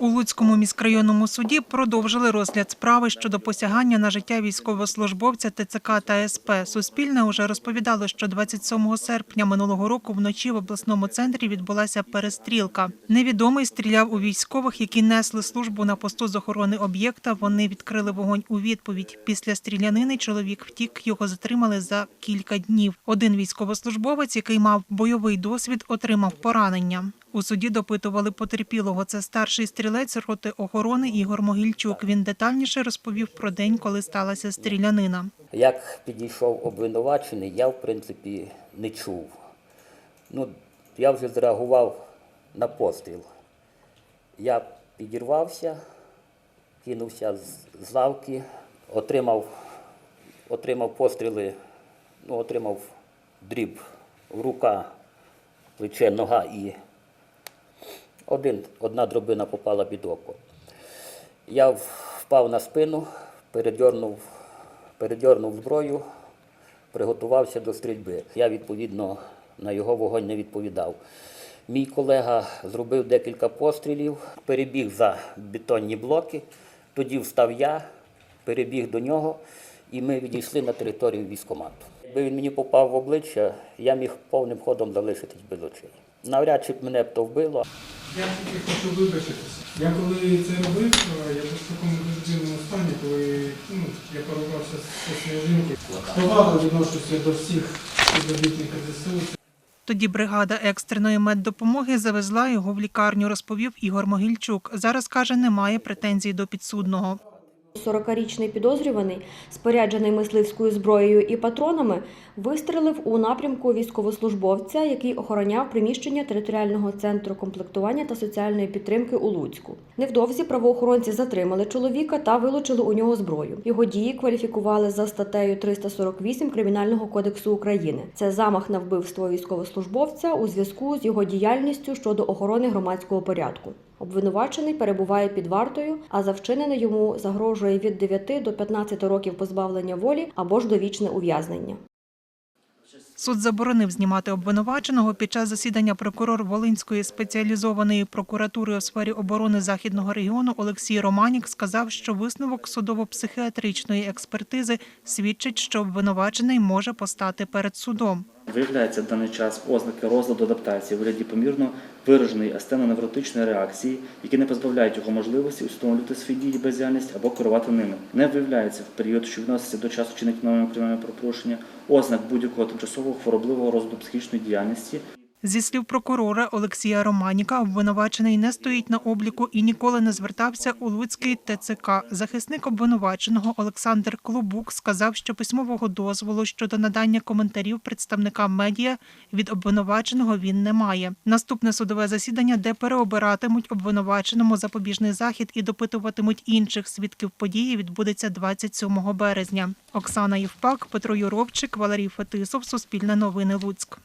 У Луцькому міськрайонному суді продовжили розгляд справи щодо посягання на життя військовослужбовця ТЦК та СП. Суспільне уже розповідало, що 27 серпня минулого року вночі в обласному центрі відбулася перестрілка. Невідомий стріляв у військових, які несли службу на посту з охорони об'єкта. Вони відкрили вогонь у відповідь. Після стрілянини чоловік втік, його затримали за кілька днів. Один військовослужбовець, який мав бойовий досвід, отримав поранення. У суді допитували потерпілого. Це старший стрілець роти охорони Ігор Могильчук. Він детальніше розповів про день, коли сталася стрілянина. Як підійшов обвинувачений, я в принципі не чув. Ну, я вже зреагував на постріл. Я підірвався, кинувся з- лавки, отримав, отримав постріли, ну, отримав дріб рука, плече, нога і один, одна дробина попала під око. Я впав на спину, передьорнув, передьорнув зброю, приготувався до стрільби. Я, відповідно, на його вогонь не відповідав. Мій колега зробив декілька пострілів, перебіг за бетонні блоки, тоді встав я, перебіг до нього, і ми відійшли на територію військкомату. Якби він мені попав в обличчя, я міг повним ходом залишитись без очей. Навряд чи б мене б то вбило, Я тільки хочу вибачитися. Я коли це робив, я був в такому дивному стані, коли ну, я порубався з цієї жінки. З повагою відношуся до всіх співробітників ЗСУ. Тоді бригада екстреної меддопомоги завезла його в лікарню, розповів Ігор Могильчук. Зараз каже, немає претензій до підсудного. 40-річний підозрюваний, споряджений мисливською зброєю і патронами, вистрелив у напрямку військовослужбовця, який охороняв приміщення територіального центру комплектування та соціальної підтримки у Луцьку. Невдовзі правоохоронці затримали чоловіка та вилучили у нього зброю. Його дії кваліфікували за статтею 348 Кримінального кодексу України. Це замах на вбивство військовослужбовця у зв'язку з його діяльністю щодо охорони громадського порядку. Обвинувачений перебуває під вартою, а за вчинене йому загрожує від 9 до 15 років позбавлення волі або ж довічне ув'язнення. Суд заборонив знімати обвинуваченого. Під час засідання прокурор Волинської спеціалізованої прокуратури у сфері оборони західного регіону Олексій Романік сказав, що висновок судово-психіатричної експертизи свідчить, що обвинувачений може постати перед судом. Виявляється в даний час ознаки розладу адаптації в вигляді помірно вираженої астеноневротичної реакції, які не позбавляють його можливості усвідомлювати свої дії бездіяльність або керувати ними. Не виявляється в період, що відноситься до часу чинення кримінального правопорушення, ознак будь-якого тимчасового хворобливого розладу психічної діяльності Зі слів прокурора Олексія Романіка, обвинувачений не стоїть на обліку і ніколи не звертався у Луцький ТЦК. Захисник обвинуваченого Олександр Клубук сказав, що письмового дозволу щодо надання коментарів представникам медіа від обвинуваченого він не має. Наступне судове засідання, де переобиратимуть обвинуваченому запобіжний захід і допитуватимуть інших свідків події, відбудеться 27 березня. Оксана Євпак, Петро Юровчик, Валерій Фетисов, Суспільне новини Луцьк.